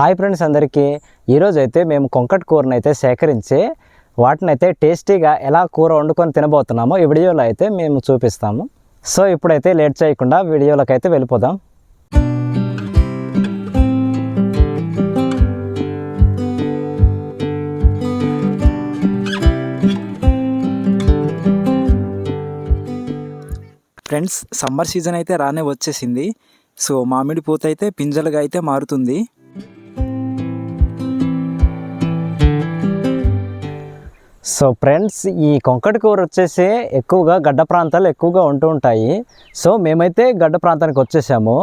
Hi friends అందరికీ. ఈరోజు అయితే మేము కొంకట్ కూరను అయితే సేకరించి వాటిని అయితే టేస్టీగా ఎలా కూర వండుకొని తినబోతున్నామో ఈ వీడియోలో అయితే మేము చూపిస్తాము. సో ఇప్పుడైతే లేట్ చేయకుండా వీడియోలోకి అయితే వెళ్ళిపోదాం. ఫ్రెండ్స్ సమ్మర్ సీజన్ అయితే రానే వచ్చేసింది. సో మామిడి పూత అయితే పింజలుగా అయితే మారుతుంది. సో ఫ్రెండ్స్ ఈ కొంకటి కూర వచ్చేసి ఎక్కువగా గడ్డ ప్రాంతాలు ఎక్కువగా ఉంటూ ఉంటాయి. సో మేమైతే గడ్డ ప్రాంతానికి వచ్చేసాము.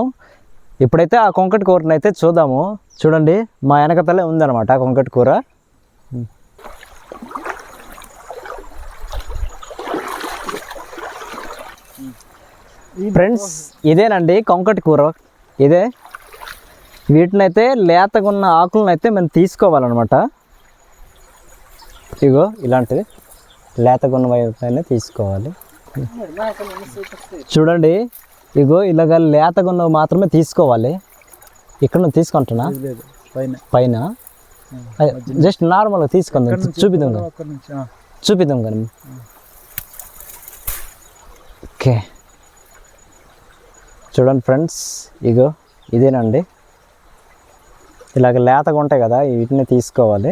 ఇప్పుడైతే ఆ కొంకటి కూరని అయితే చూద్దాము. చూడండి మా వెనకతలే ఉందన్నమాట ఆ కొంకటి కూర. ఫ్రెండ్స్ ఇదేనండి కొంకటి కూర. ఇదే. వీటినైతే లేతగా ఉన్న ఆకులను అయితే మేము తీసుకోవాలన్నమాట. ఇగో ఇలాంటివి లేతగున్న వైపునే తీసుకోవాలి. చూడండి ఇగో ఇలాగ లేతగున్నవి మాత్రమే తీసుకోవాలి. ఇక్కడ నుంచి తీసుకుంటున్నా? పైన. జస్ట్ నార్మల్గా తీసుకుందాం చూపిద్దాం కానీ చూపిద్దాం కానీ ఓకే. చూడండి ఫ్రెండ్స్ ఇగో ఇదేనండి. ఇలాగ లేతగా ఉంటాయి కదా వీటిని తీసుకోవాలి.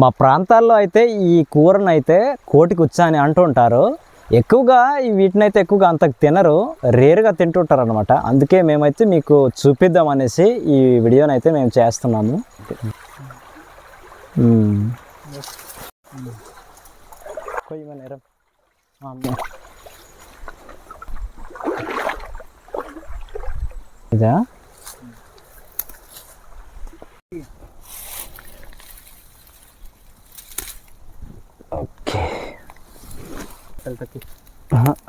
మా ప్రాంతాల్లో అయితే ఈ కూరను అయితే కోటి కుచ్చ అని అంటుంటారు. ఎక్కువగా ఈ వీటిని అయితే ఎక్కువగా అంత తినరు. రేరుగా తింటుంటారు అనమాట అందుకే మేమైతే మీకు చూపిద్దాం అనేసి ఈ వీడియోని అయితే మేము. చేస్తున్నాము ఇదా?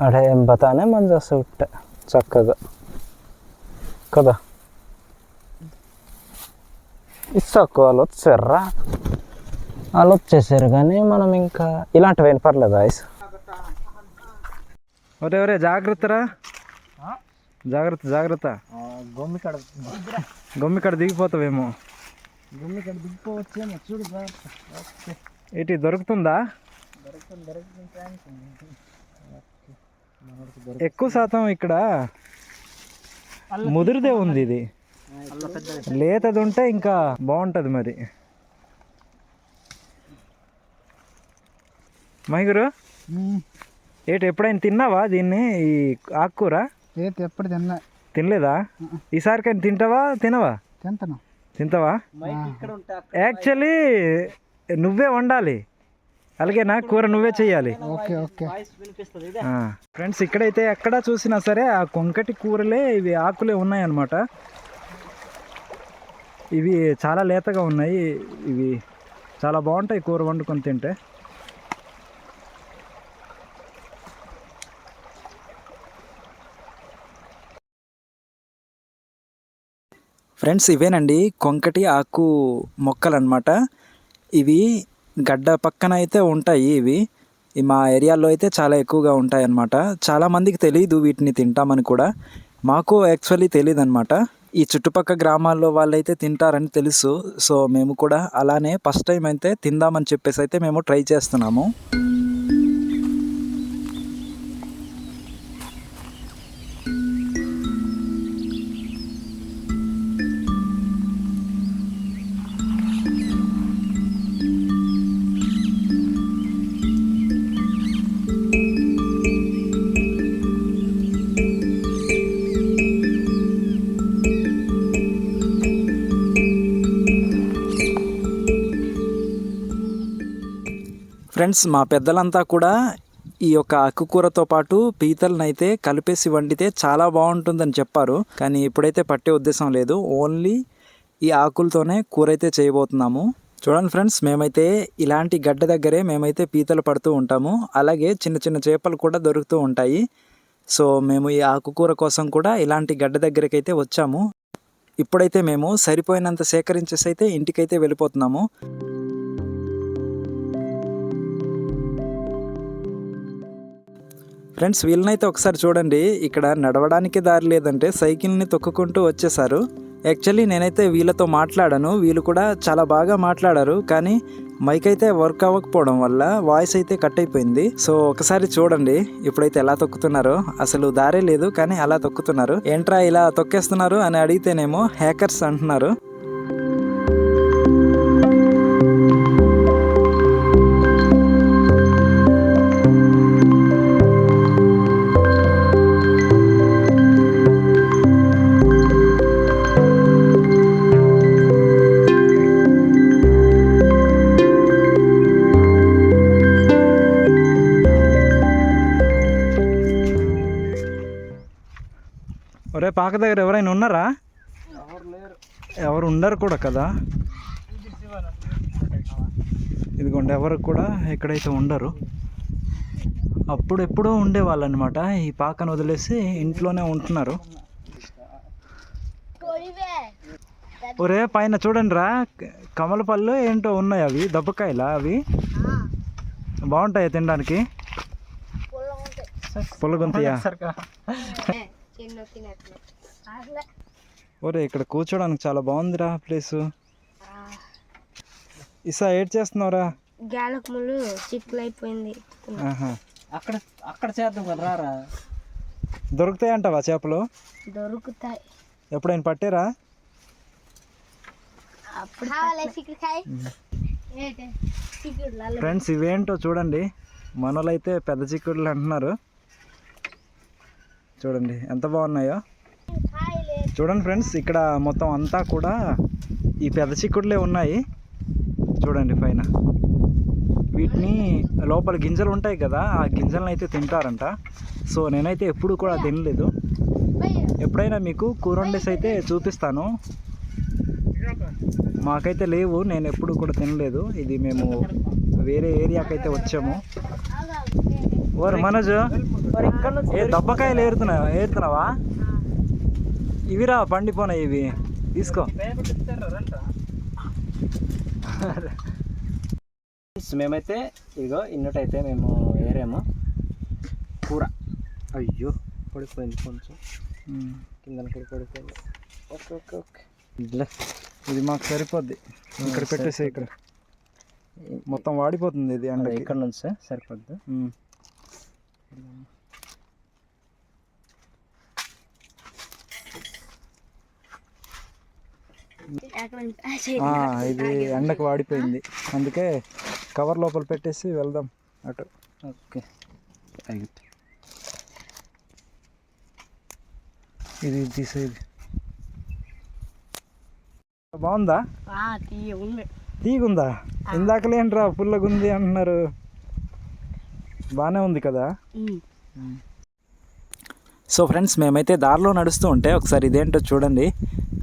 అడే ఏం బతానే మంచి సుట్ట చక్కగా. కదా? ఇస్తాకు వాళ్ళు వచ్చారా వాళ్ళు వచ్చేసారు కానీ మనం ఇంకా ఇలాంటివి ఏం పర్లేదు ఐస్? ఒరే ఒరే జాగ్రత్తరా జాగ్రత్త జాగ్రత్త. గొమ్మి కడ గమ్మి ఇక్కడ దిగిపోతావేమో. గొమ్మి కడ దిగిపోవచ్చేమో చూడు ఏంటి దొరుకుతుందా? ఎక్కువ శాతం ఇక్కడ ముదిరిదే ఉంది ఇది. లేతది ఉంటే ఇంకా బాగుంటుంది మరి. మైగురు ఏంటి ఎప్పుడైనా తిన్నావా దీన్ని? ఈ ఆకుకూర? ఎప్పుడు తిన్నా. తినలేదా? ఈసారికైనా తింటావా? తినవా? తింటాను తింటావా? యాక్చువల్లీ నువ్వే వండాలి. అలాగేనా? కూర నువ్వే చెయ్యాలి. Okay okay. ఫ్రెండ్స్ ఇక్కడైతే ఎక్కడ చూసినా సరే ఆ కొంకటి కూరలే ఇవి ఆకులే ఉన్నాయన్నమాట. ఇవి చాలా లేతగా ఉన్నాయి. ఇవి చాలా బాగుంటాయి కూర వండుకొని తింటే. ఫ్రెండ్స్ ఇవేనండి కొంకటి ఆకు మొక్కలు అనమాట ఇవి గడ్డ పక్కన అయితే ఉంటాయి ఇవి. మా ఏరియాలో అయితే చాలా ఎక్కువగా ఉంటాయి అన్నమాట చాలా మందికి తెలియదు వీటిని తింటామని కూడా. మాకు యాక్చువల్లీ తెలియదు అనమాట ఈ చుట్టుపక్కల గ్రామాల్లో వాళ్ళైతే తింటారని తెలుసు. సో మేము కూడా అలానే ఫస్ట్ టైం అయితే తిందామని చెప్పేసి అయితే మేము ట్రై చేస్తున్నాము. ఫ్రెండ్స్ మా పెద్దలంతా కూడా ఈ యొక్క ఆకుకూరతో పాటు పీతలనైతే కలిపేసి వండితే చాలా బాగుంటుందని చెప్పారు. కానీ ఇప్పుడైతే పట్టే ఉద్దేశం లేదు. ఓన్లీ ఈ ఆకులతోనే కూర అయితే చేయబోతున్నాము. చూడండి ఫ్రెండ్స్ మేమైతే ఇలాంటి గడ్డ దగ్గరే మేమైతే పీతలు పడుతూ ఉంటాము. అలాగే చిన్న చిన్న చేపలు కూడా దొరుకుతూ ఉంటాయి. సో మేము ఈ ఆకుకూర కోసం కూడా ఇలాంటి గడ్డ దగ్గరికి అయితే వచ్చాము. ఇప్పుడైతే మేము సరిపోయినంత సేకరించేసి అయితే ఇంటికైతే వెళ్ళిపోతున్నాము. ఫ్రెండ్స్ వీళ్ళనైతే ఒకసారి చూడండి. ఇక్కడ నడవడానికి దారి లేదంటే సైకిల్ని తొక్కుకుంటూ వచ్చేసారు యాక్చువల్లీ నేనైతే వీళ్ళతో మాట్లాడాను. వీళ్ళు కూడా చాలా బాగా మాట్లాడారు. కానీ మైక్ అయితే వర్క్ అవ్వకపోవడం వల్ల వాయిస్ అయితే కట్ అయిపోయింది. సో ఒకసారి చూడండి ఇప్పుడైతే ఎలా తొక్కుతున్నారో. అసలు దారే లేదు కానీ అలా తొక్కుతున్నారు. ఏంట్రా ఇలా తొక్కేస్తున్నారు అని అడిగితేనేమో హ్యాకర్స్ అంటున్నారు. ఒరే పాక దగ్గర ఎవరైనా ఉన్నారా? ఎవరు ఉండరు కూడా కదా? ఇదిగోండి ఎవరు కూడా ఎక్కడైతే ఉండరు. అప్పుడు ఎప్పుడో ఉండేవాళ్ళు అనమాట ఈ పాకను వదిలేసి ఇంట్లోనే ఉంటున్నారు. ఒరే పైన చూడండి రా. కమలపళ్ళు ఏంటో ఉన్నాయి అవి దెబ్బకాయలా అవి? బాగుంటాయి తినడానికి? పుల్లగుంతయా ఒరే ఇక్కడ కూర్చోడానికి చాలా బాగుందిరా ప్లేస్. ఇసా ఏడ్ చేస్తున్నావురా? గాలకములు చిక్కులు అయిపోయింది. అక్కడ అక్కడ చేద్దాం కదా రారా? దొరుకుతాయి అంటావా చేపలు? దొరుకుతాయి. ఎప్పుడైనా పట్టారా? అప్పుడు కావాలి చిక్కుడుకాయ? చిక్కుడు లల్ల ఫ్రెండ్స్ ఇవేంటో చూడండి. మనోళ్ళైతే పెద్ద చిక్కుడులు అంటున్నారు. చూడండి ఎంత బాగున్నాయో. చూడండి ఫ్రెండ్స్ ఇక్కడ మొత్తం అంతా కూడా ఈ పెద్ద చిక్కుడులే ఉన్నాయి. చూడండి పైన. వీటిని లోపల గింజలు ఉంటాయి కదా ఆ గింజలను అయితే తింటారంట. సో నేనైతే ఎప్పుడు కూడా తినలేదు. ఎప్పుడైనా మీకు కూర వండేసి అయితే చూపిస్తాను. మాకైతే లేవు నేను ఎప్పుడు కూడా తినలేదు. ఇది మేము వేరే ఏరియాకి అయితే వచ్చాము ఓరు మనోజ్ ఏ దబ్బకాయలు ఏరుతున్నావా? ఏరుతున్నావా? ఇవిరా పండిపోనాయి ఇవి. తీసుకో. మేమైతే ఇగో ఇన్నటైతే మేము ఏరాము. కూర. అయ్యో పడిపోయింది కొంచెం. కింద కూడా పడిపోయింది. Okay okay okay. ఇది మాకు సరిపోద్ది. ఇక్కడ పెట్టేసే ఇక్కడ. మొత్తం వాడిపోతుంది ఇది ఎండకి. ఇక్కడ నుంచి సరిపోద్ది. ఆ, ఇది ఎండకు వాడిపోయింది. అందుకే కవర్ లోపల పెట్టేసి వెళ్దాం అటు. ఓకే. ఇది తీసేది. బాగుందా? తీగుందా? ఇందాకలేంట్రా పుల్లగుంది అంటున్నారు? బాగానే ఉంది కదా? సో ఫ్రెండ్స్ మేమైతే దారిలో నడుస్తూ ఉంటే ఒకసారి ఇదేంటో చూడండి.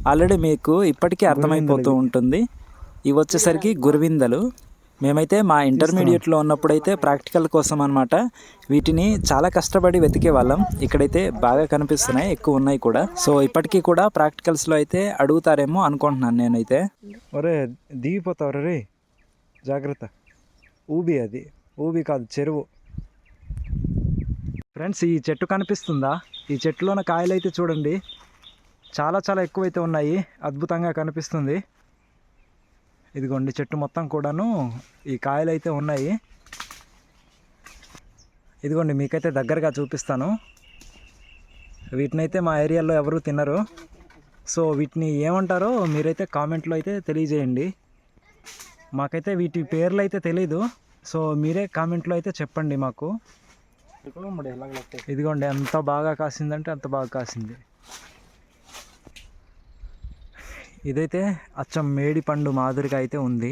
ఆల్రెడీ మీకు ఇప్పటికీ అర్థమైపోతూ ఉంటుంది. ఇవి వచ్చేసరికి గురువిందలు. మేమైతే మా ఇంటర్మీడియట్లో ఉన్నప్పుడైతే ప్రాక్టికల్ కోసం అనమాట వీటిని చాలా కష్టపడి వెతికే వాళ్ళం. ఇక్కడైతే బాగా కనిపిస్తున్నాయి ఎక్కువ ఉన్నాయి కూడా. సో ఇప్పటికీ కూడా ప్రాక్టికల్స్లో అయితే అడుగుతారేమో అనుకుంటున్నాను నేనైతే. ఒరే దిగిపోతావు రే. జాగ్రత్త. ఊబి అది. ఊబి కాదు చెరువు. ఫ్రెండ్స్ ఈ చెట్టు కనిపిస్తుందా? ఈ చెట్టులోన కాయలు అయితే చూడండి. చాలా చాలా ఎక్కువైతే ఉన్నాయి. అద్భుతంగా కనిపిస్తుంది. ఇదిగోండి చెట్టు మొత్తం కూడాను ఈ కాయలు అయితే ఉన్నాయి. ఇదిగోండి మీకైతే దగ్గరగా చూపిస్తాను. వీటినైతే మా ఏరియాలో ఎవరు తినరు. సో వీటిని ఏమంటారో మీరైతే కామెంట్లో అయితే తెలియజేయండి. మాకైతే వీటి పేర్లు అయితే తెలీదు. సో మీరే కామెంట్లో అయితే చెప్పండి మాకు. ఇదిగోండి ఎంత బాగా కాసిందంటే అంత బాగా కాసింది. ఇదైతే అచ్చం మేడి పండు మాదిరిగా అయితే ఉంది.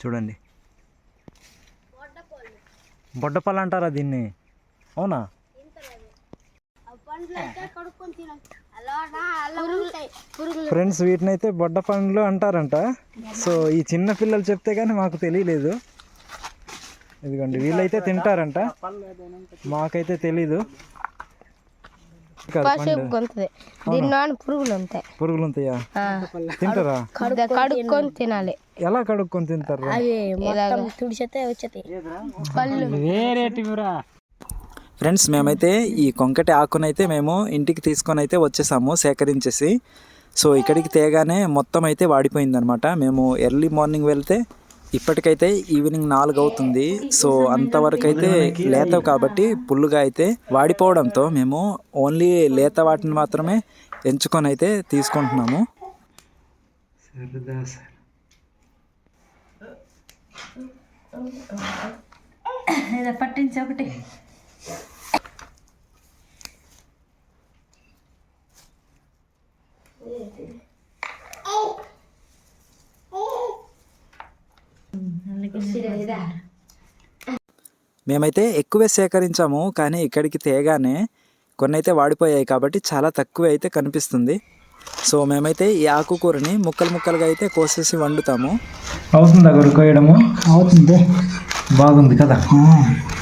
చూడండి. బొడ్డపల్లి అంటారా దీన్ని? అవునా? ఫ్రెండ్స్ వీటిని అయితే బొడ్డ పండ్లు అంటారంట. సో ఈ చిన్న పిల్లలు చెప్తే కానీ మాకు తెలియలేదు. ఇదిగోండి వీళ్ళైతే తింటారంట. మాకైతే తెలీదు. పురుగులు ఉంటాయి పురుగులు ఉంటాయా తింటారా? కడుక్కొని తినాలి. ఎలా కడుక్కొని తింటారు? అవి మొత్తం తుడిచితే వచ్చేది. పళ్ళు. వేరేటివిరా ఫ్రెండ్స్ మేమైతే ఈ కొంకటి ఆకునైతే మేము ఇంటికి తీసుకొని అయితే వచ్చేసాము సేకరించేసి. సో ఇక్కడికి తేగానే మొత్తం అయితే వాడిపోయిందనమాట. మేము ఎర్లీ మార్నింగ్ వెళ్తే ఇప్పటికైతే ఈవినింగ్ నాలుగు అవుతుంది సో అంతవరకు అయితే లేత కాబట్టి పుల్లుగా అయితే వాడిపోవడంతో మేము ఓన్లీ లేత వాటిని మాత్రమే ఎంచుకొని అయితే తీసుకుంటున్నాము. పట్టించి ఒకటి. మేమైతే ఎక్కువే సేకరించాము కానీ ఇక్కడికి తేగానే కొన్ని అయితే వాడిపోయాయి కాబట్టి చాలా తక్కువ అయితే కనిపిస్తుంది. సో మేమైతే ఈ ఆకుకూరని ముక్కలు ముక్కలుగా అయితే కోసేసి వండుతాము. అవుతుందా కొరుకోయడము అవుతుంది. బాగుంది కదా?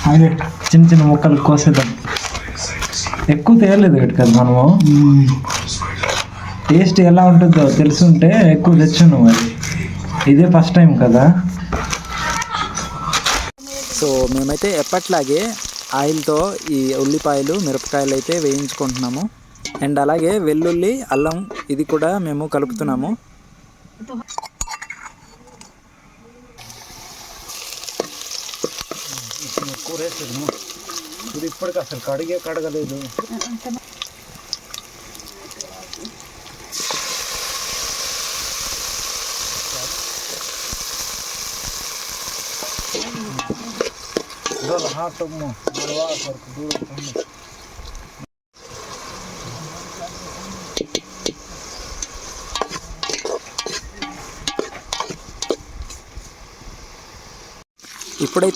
హైలైట్ చిన్న చిన్న ముక్కలు కోసేద్దాం. ఎక్కువ తేయలేదు ఇక్కడ కదా మనము? టేస్ట్ ఎలా ఉంటుందో తెలుసుంటే ఎక్కువ తెచ్చును మరి. ఇదే ఫస్ట్ టైం కదా? సో మేమైతే ఎప్పట్లాగే ఆయిల్తో ఈ ఉల్లిపాయలు మిరపకాయలు అయితే వేయించుకుంటున్నాము. అండ్ అలాగే వెల్లుల్లి అల్లం ఇది కూడా మేము కలుపుతున్నాము. ఇది ఇప్పటికి అసలు కడిగే కడగలేదు. ఇప్పుడైతే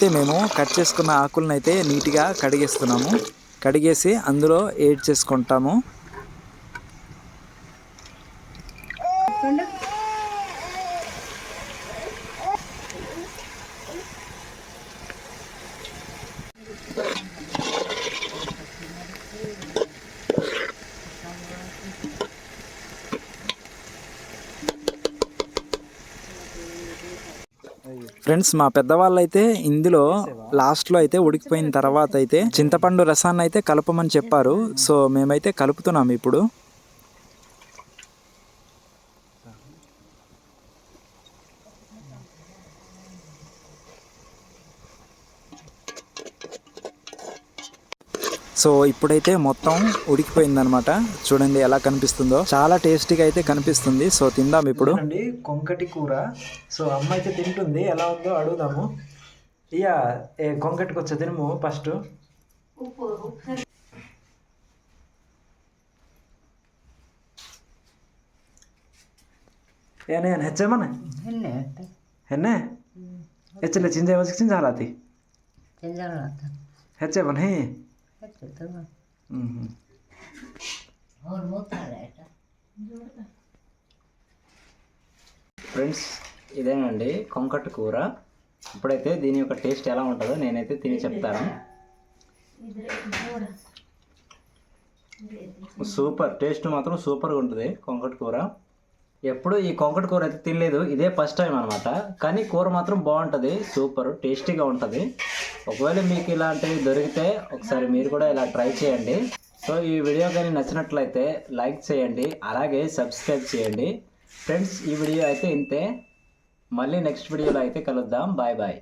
మేము కట్ చేసుకున్న ఆకులను అయితే నీట్గా కడిగేస్తున్నాము. కడిగేసి అందులో ఏడ్ చేసుకుంటాము. ఫ్రెండ్స్ మా పెద్దవాళ్ళు అయితే ఇందులో లాస్ట్లో అయితే ఉడికిపోయిన తర్వాత అయితే చింతపండు రసాన్ని అయితే కలపమని చెప్పారు. సో మేమైతే కలుపుతున్నాం ఇప్పుడు. సో ఇప్పుడైతే మొత్తం ఉడికిపోయిందనమాట చూడండి ఎలా కనిపిస్తుందో చాలా టేస్టీగా అయితే కనిపిస్తుంది సో తిందాం ఇప్పుడు అండి కొంకటి కూర సో అమ్మ అయితే తింటుంది ఎలా ఉందో అడుగుదాము ఇయ్యా ఏ కొంకటికి వచ్చే తినము ఫస్ట్ ಏನೇ ಹೆಚ್ಚೆ ಮನೆ ಹೆನ್ನೆ ಹೆಚ್ಚಲ್ಲ ಚಿಂಜೆ ವಸಿಗೆ ಚಿಂಜ ಹಾಲಾತಿ ಹೆಚ್ಚೆ ಬನ್ చెప్తావా ఫ్రెండ్స్ ఇదేనండి కొంకట్టు కూర. ఇప్పుడైతే దీని యొక్క టేస్ట్ ఎలా ఉంటుందో నేనైతే తిని చెప్తాను. సూపర్ టేస్ట్ మాత్రం సూపర్గా ఉంటుంది కొంకటి కూర. ఎప్పుడు ఈ కొంకట్ కూర అయితే తినలేదు. ఇదే ఫస్ట్ టైం అనమాట కానీ కూర మాత్రం బాగుంటుంది. సూపర్ టేస్టీగా ఉంటుంది. ఒకవేళ మీకు ఇలాంటివి దొరికితే ఒకసారి మీరు కూడా ఇలా ట్రై చేయండి. సో ఈ వీడియో కానీ నచ్చినట్లయితే లైక్ చేయండి. అలాగే సబ్స్క్రైబ్ చేయండి. ఫ్రెండ్స్ ఈ వీడియో అయితే ఇంతే. మళ్ళీ నెక్స్ట్ వీడియోలో అయితే కలుద్దాం. Bye bye.